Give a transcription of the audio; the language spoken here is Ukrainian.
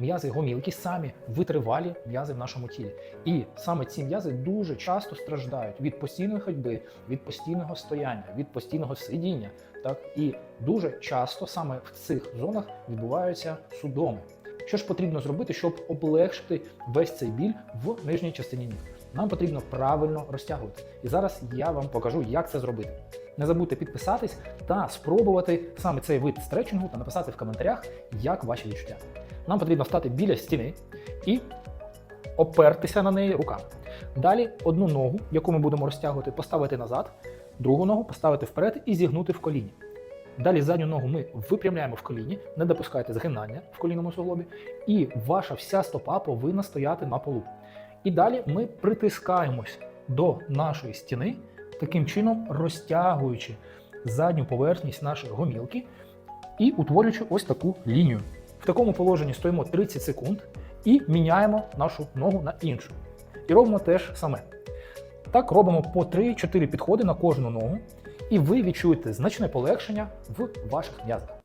м'язи гомілки самі витривалі м'язи в нашому тілі. І саме ці м'язи дуже часто страждають від постійної ходьби, від постійного стояння, від постійного сидіння. Так і дуже часто саме в цих зонах відбуваються судоми. Що ж потрібно зробити, щоб облегшити весь цей біль в нижній частині ніг? Нам потрібно правильно розтягувати. І зараз я вам покажу, як це зробити. Не забудьте підписатись та спробувати саме цей вид стретчингу та написати в коментарях, як ваші відчуття. Нам потрібно стати біля стіни і опертися на неї руками. Далі одну ногу, яку ми будемо розтягувати, поставити назад, другу ногу поставити вперед і зігнути в коліні. Далі задню ногу ми випрямляємо в коліні, не допускайте згинання в колінному суглобі, і ваша вся стопа повинна стояти на полу. І далі ми притискаємось до нашої стіни, таким чином розтягуючи задню поверхність нашої гомілки і утворюючи ось таку лінію. В такому положенні стоїмо 30 секунд і міняємо нашу ногу на іншу. І робимо те ж саме. Так робимо по 3-4 підходи на кожну ногу, і ви відчуєте значне полегшення в ваших м'язах.